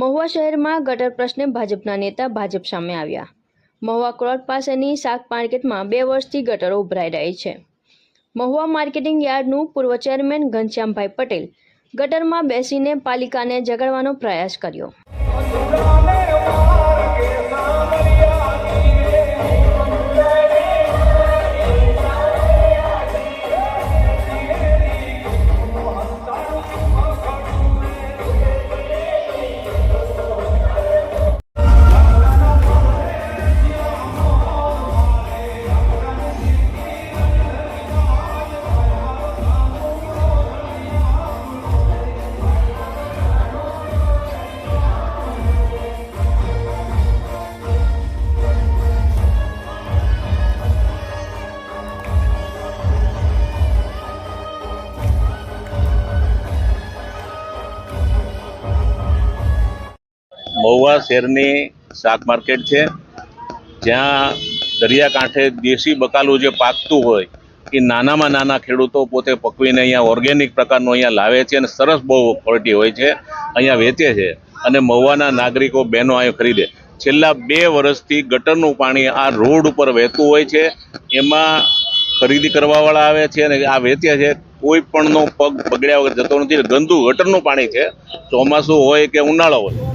મહુવા શહેરમાં ગટર પ્રશ્ને ભાજપના નેતા ભાજપ સામે આવ્યા. મહુવા ક્લોટ પાસેની શાક માર્કેટમાં બે વર્ષથી ગટરો ઉભરાઈ રહી છે. મહુવા માર્કેટિંગ યાર્ડનું પૂર્વ ચેરમેન ઘનશ્યામભાઈ પટેલ ગટરમાં બેસીને પાલિકાને જગાડવાનો પ્રયાસ કર્યો. મહુવા શહેરની શાક માર્કેટ છે. જ્યાં દરિયાકાંઠે દેશી બકાલું જે પાકતું હોય, એ નાનામાં નાના ખેડૂતો પોતે પકવીને અહીંયા ઓર્ગેનિક પ્રકારનું અહીંયા લાવે છે અને સરસ બહુ ક્વોલિટી હોય છે. અહીંયા વેચે છે અને મહુવાના નાગરિકો બહેનો અહીંયા ખરીદે. છેલ્લા બે વર્ષથી ગટરનું પાણી આ રોડ ઉપર વહેતું હોય છે. એમાં ખરીદી કરવાવાળા આવે છે અને આ વેચે છે. કોઈ પણનો પગ બગડ્યા વગર જતો નથી. ગંદુ ગટરનું પાણી છે. ચોમાસું હોય કે ઉનાળો હોય